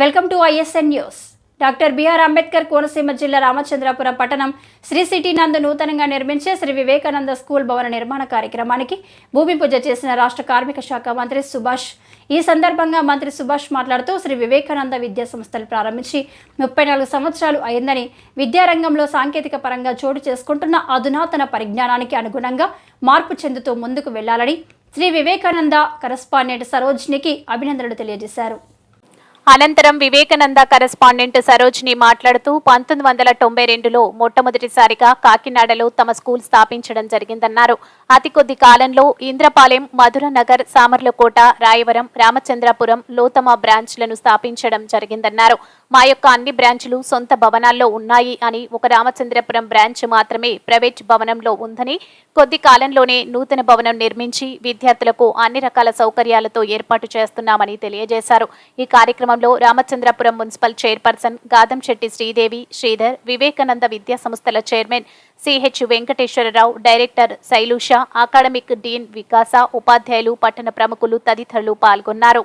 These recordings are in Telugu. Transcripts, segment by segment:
Welcome to ISN news doctor BR Ambedkar Konaseema జిల్లా రామచంద్రాపురం పట్టణం శ్రీ సిటీ నందు నూతనంగా నిర్మించే శ్రీ వివేకానంద స్కూల్ భవన నిర్మాణ కార్యక్రమానికి భూమి పూజ చేసిన రాష్ట్ర కార్మిక శాఖ మంత్రి సుభాష్ ఈ సందర్భంగా మంత్రి సుభాష్ మాట్లాడుతూ శ్రీ వివేకానంద విద్యా సంస్థలు ప్రారంభించి ముప్పై నాలుగు సంవత్సరాలు అయిందని విద్యారంగంలో సాంకేతిక పరంగా చోటు చేసుకుంటున్న అధునాతన పరిజ్ఞానానికి అనుగుణంగా మార్పు చెందుతూ ముందుకు వెళ్ళాలని శ్రీ వివేకానంద కరస్పాండెంట్ సరోజ్నికి అభినందనలు తెలియజేశారు. అనంతరం వివేకానంద కరెస్పాండెంట్ సరోజిని మాట్లాడుతూ పంతొమ్మిది వందల తొంభై రెండులో మొట్టమొదటిసారిగా కాకినాడలో తమ స్కూల్ స్థాపించడం జరిగిందన్నారు. అతి కొద్ది కాలంలో ఇంద్రపాలెం మధురనగర్ సామర్లకోట రాయవరం రామచంద్రపురం లోతమ బ్రాంచ్లను స్థాపించడం జరిగిందన్నారు. మా యొక్క అన్ని బ్రాంచ్లు సొంత భవనాల్లో ఉన్నాయి అని ఒక రామచంద్రపురం బ్రాంచ్ మాత్రమే ప్రైవేట్ భవనంలో ఉందని కొద్ది కాలంలోనే నూతన భవనం నిర్మించి విద్యార్థులకు అన్ని రకాల సౌకర్యాలతో ఏర్పాటు చేస్తున్నామని తెలియజేశారు. ఈ కార్యక్రమంలో రామచంద్రపురం మున్సిపల్ చైర్పర్సన్ గాదంశెట్టి శ్రీదేవి శ్రీధర్ వివేకానంద విద్యా సంస్థల chairman CH Venkateswara Rao director Shailusha academic dean Vikasa ఉపాధ్యాయులు పట్టణ ప్రముఖులు తదితరులు పాల్గొన్నారు.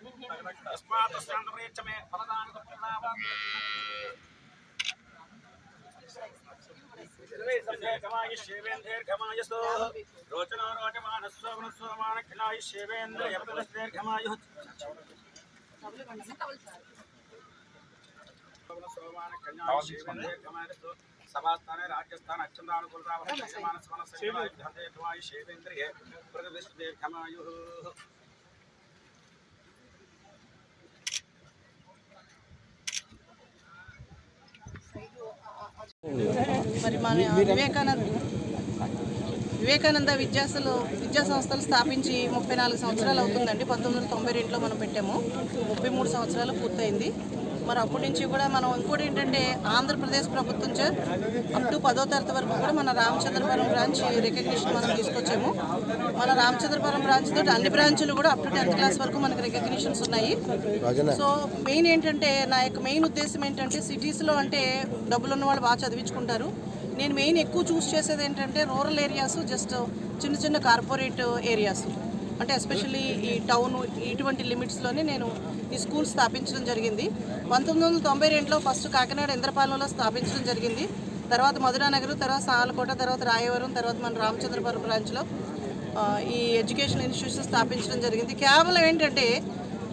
దేవాపానిరమాన్యత్తాహతో గురుర్వేచర్మహసు పురక్షో సనప్రయార్యస్మర్యంద్రమానాదీరి సమప్రాదాః येन సమత్నాపదపవంచంద్రాగ్నిభ్యో భాతమహేతాం వశవారద్రాः ధిత్యాహు ప్రస్తుతం భాక్రం జాత్తరమజరాజమగ్రం యాపననేన పుష్పాష్మేః అతస్యాంతపదానకం పునర్లాభాప్తిరస్తు తస్మాత్ శాంతప్రేచ్చమే ఫలదానక పునర్లాభాప్తి దీర్ఘమాయుస్తో రోచనో రోచమానస్వనస్వమానఖిలాయుష్యేవేంద్ర యపదస్తీర్ఘమాయు సభాస్థానే రాజ్యస్థాన అత్యంతానుకూలతావశేమానస్వనస్యేంద్రియ ప్రగవిష్ఠీర్ఘమాయు మరి మన వివేకానంద వివేకానంద విద్యాసలు విద్యా సంస్థలు స్థాపించి ముప్పై నాలుగు సంవత్సరాలు అవుతుందండి. పంతొమ్మిది వందల తొంభై రెండులో మనం పెట్టాము. ముప్పై మూడు సంవత్సరాలు పూర్తయింది. మరి అప్పటి నుంచి కూడా మనం ఇంకోటి ఏంటంటే ఆంధ్రప్రదేశ్ ప్రభుత్వం చే అప్ టు పదో తరగతి వరకు కూడా మన రామచంద్రపురం బ్రాంచ్ రికగ్నిషన్ మనం తీసుకొచ్చాము. మన రామచంద్రపురం బ్రాంచ్ తోటి అన్ని బ్రాంచులు కూడా అప్ టు టెన్త్ క్లాస్ వరకు మనకి రికగ్నిషన్స్ ఉన్నాయి. సో మెయిన్ ఏంటంటే నా యొక్క మెయిన్ ఉద్దేశం ఏంటంటే సిటీస్లో అంటే డబ్బులు ఉన్న వాళ్ళు బాగా చదివించుకుంటారు. నేను మెయిన్ ఎక్కువ చూస్ చేసేది ఏంటంటే రూరల్ ఏరియాస్ జస్ట్ చిన్న చిన్న కార్పొరేట్ ఏరియాస్ అంటే ఎస్పెషల్లీ ఈ టౌన్ ఇటువంటి లిమిట్స్లోనే నేను ఈ స్కూల్ స్థాపించడం జరిగింది. పంతొమ్మిది వందల తొంభై రెండులో ఫస్ట్ కాకినాడ ఇంద్రపాలెంలో స్థాపించడం జరిగింది. తర్వాత మధురానగర్ తర్వాత సాలకోట తర్వాత రాయవరం తర్వాత మన రామచంద్రపురం బ్రాంచ్లో ఈ ఎడ్యుకేషన్ ఇన్స్టిట్యూషన్ స్థాపించడం జరిగింది. కేవలం ఏంటంటే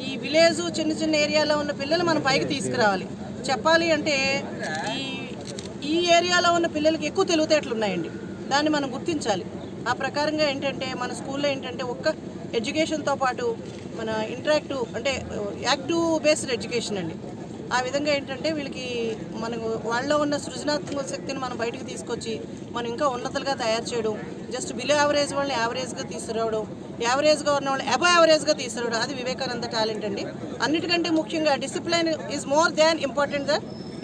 ఈ విలేజ్ చిన్న చిన్న ఏరియాలో ఉన్న పిల్లలు మనం పైకి తీసుకురావాలి. చెప్పాలి అంటే ఈ ఈ ఏరియాలో ఉన్న పిల్లలకి ఎక్కువ తెలివితేటలు ఉన్నాయండి. దాన్ని మనం గుర్తించాలి. ఆ ప్రకారంగా ఏంటంటే మన స్కూల్లో ఏంటంటే ఒక్క ఎడ్యుకేషన్తో పాటు మన ఇంటరాక్టివ్ అంటే యాక్టివ్ బేస్డ్ ఎడ్యుకేషన్ అండి. ఆ విధంగా ఏంటంటే వీళ్ళకి మనకు వాళ్ళలో ఉన్న సృజనాత్మక శక్తిని మనం బయటకు తీసుకొచ్చి మనం ఇంకా ఉన్నతలుగా తయారు చేయడం జస్ట్ బిలో యావరేజ్ వాళ్ళని యావరేజ్గా తీసుకురావడం యావరేజ్గా ఉన్న వాళ్ళని అబో యావరేజ్గా తీసుకురావడం అది వివేకానంద టాలెంట్ అండి. అన్నిటికంటే ముఖ్యంగా discipline is more than important the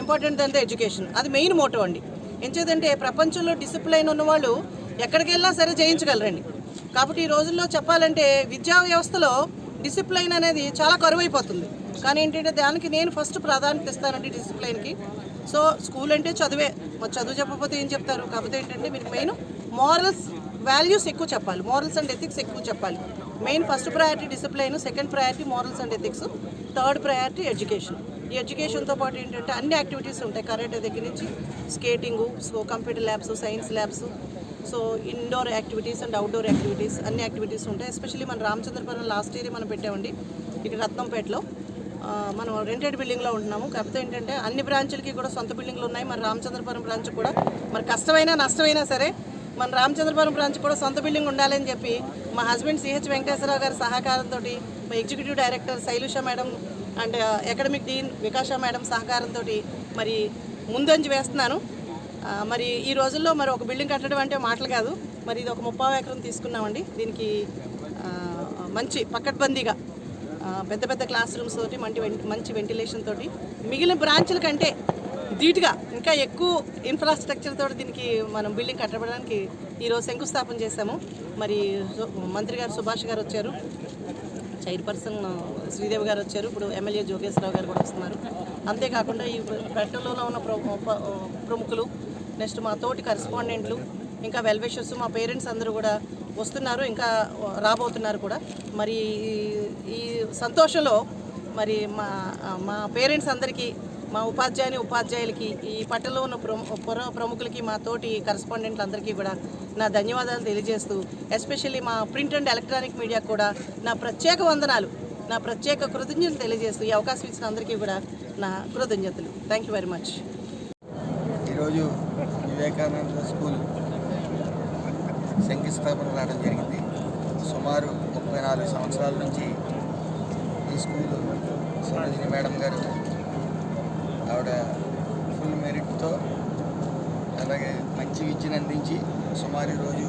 important than the education. అది మెయిన్ మోటో అండి. ఎంచేదంటే ప్రపంచంలో డిసిప్లైన్ ఉన్నవాళ్ళు ఎక్కడికి వెళ్ళినా సరే జయించగలరండి. కాబట్టి ఈ రోజుల్లో చెప్పాలంటే విద్యా వ్యవస్థలో డిసిప్లైన్ అనేది చాలా కరువైపోతుంది. కానీ ఏంటంటే దానికి నేను ఫస్ట్ ప్రాధాన్యత ఇస్తానండి డిసిప్లైన్కి. సో స్కూల్ అంటే చదివే. మరి చదువు చెప్పకపోతే ఏం చెప్తారు? కాకపోతే ఏంటంటే మీకు మెయిన్ మారల్స్ వాల్యూస్ ఎక్కువ చెప్పాలి. మారల్స్ అండ్ ఎథిక్స్ ఎక్కువ చెప్పాలి. Main first priority discipline second priority morals and ethics third priority education. ఈ ఎడ్యుకేషన్తో పాటు ఏంటంటే అన్ని యాక్టివిటీస్ ఉంటాయి. కరాటే దగ్గర నుంచి skating so computer labs science labs so indoor activities and outdoor activities అన్ని యాక్టివిటీస్ ఉంటాయి. ఎస్పెషల్లీ మన రామచంద్రపురం లాస్ట్ ఇయర్ మనం పెట్టామండి. ఇక్కడ రత్నంపేటలో. మనం రెంటెడ్ బిల్డింగ్లో ఉంటున్నాము. కాకపోతే ఏంటంటే అన్ని బ్రాంచులకి కూడా సొంత బిల్డింగ్లు ఉన్నాయి. మన రామచంద్రపురం బ్రాంచ్ కూడా మరి కష్టమైనా నష్టమైనా సరే మన రామచంద్రపురం బ్రాంచ్ కూడా సొంత బిల్డింగ్ ఉండాలని చెప్పి మా హస్బెండ్ సిహెచ్ వెంకటేశ్వరరావు గారి సహకారంతో మా executive director Shailusha madam and academic dean Vikasha madam సహకారంతో మరి ముందంజి వేస్తున్నాను. మరి ఈ రోజుల్లో మరి ఒక బిల్డింగ్ కట్టడం అంటే మాటలు కాదు. మరి ఇది ఒక ముప్పై ఎకరం తీసుకున్నామండి. దీనికి మంచి పక్కడ్బందీగా పెద్ద పెద్ద క్లాస్ రూమ్స్ తోటి మంచి మంచి వెంటిలేషన్ తోటి మిగిలిన బ్రాంచ్ల కంటే ధీటుగా ఇంకా ఎక్కువ ఇన్ఫ్రాస్ట్రక్చర్ తోటి దీనికి మనం బిల్డింగ్ కట్టబడడానికి ఈరోజు శంకుస్థాపన చేశాము. మరి సు- మంత్రి గారు సుభాష్ గారు వచ్చారు. చైర్పర్సన్ శ్రీదేవి గారు వచ్చారు. ఇప్పుడు ఎమ్మెల్యే జోగేశ్వరరావు గారు కూడా వస్తున్నారు. అంతేకాకుండా ఈ పెట్టలలో ఉన్న ప్ర- ప్రముఖులు నెక్స్ట్ మా తోటి కరెస్పాండెంట్లు ఇంకా వెల్విషర్స్ మా పేరెంట్స్ అందరూ కూడా వస్తున్నారు ఇంకా రాబోతున్నారు కూడా. మరి ఈ- ఈ సంతోషంలో మరి మా మా పేరెంట్స్ అందరికీ మా ఉపాధ్యాయుని ఉపాధ్యాయులకి ఈ పట్టణంలో ఉన్న ప్రము- పుర- ప్రముఖులకి మా తోటి కరెస్పాండెంట్లు అందరికీ కూడా నా ధన్యవాదాలు తెలియజేస్తూ ఎస్పెషల్లీ మా ప్రింట్ అండ్ ఎలక్ట్రానిక్ మీడియా కూడా నా ప్రత్యేక వందనాలు నా ప్రత్యేక కృతజ్ఞతలు తెలియజేస్తూ ఈ అవకాశం ఇచ్చిన అందరికీ కూడా నా కృతజ్ఞతలు. థ్యాంక్ యూ వెరీ మచ్ ఈరోజు వివేకానంద స్కూల్ శంకుస్థాపన రావడం జరిగింది. సుమారు ముప్పై నాలుగు సంవత్సరాల నుంచి ఈ స్కూల్ సరోజిని మేడం గారు ఆవిడ ఫుల్ మెరిట్తో అలాగే మంచి విద్యను అందించి సుమారు ఈరోజు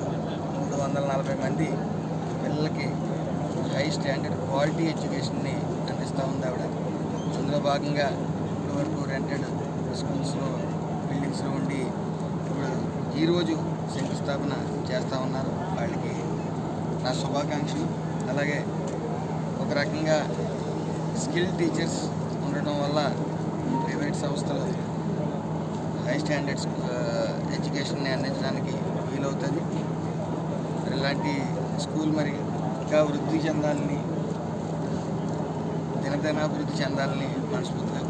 మూడు వందల నలభై మంది పిల్లలకి హై స్టాండర్డ్ క్వాలిటీ ఎడ్యుకేషన్ని అందిస్తూ ఉంది ఆవిడ. అందులో భాగంగా ఇప్పటి టూ రెంటెడ్ స్కూల్స్లో బిల్డింగ్స్లో ఉండి ఇప్పుడు ఈరోజు శంకుస్థాపన చేస్తూ ఉన్నారు. వాళ్ళకి నా శుభాకాంక్షలు. అలాగే ఒక రకంగా స్కిల్ టీచర్స్ ఉండటం వల్ల ప్రైవేట్ సంస్థలు హై స్టాండర్డ్స్ ఎడ్యుకేషన్ని అందించడానికి వీలవుతుంది. ఇలాంటి స్కూల్ మరి ఇంకా వృద్ధి చెందాలని దినదినాభివృద్ధి చెందాలని మనస్ఫూర్తిగా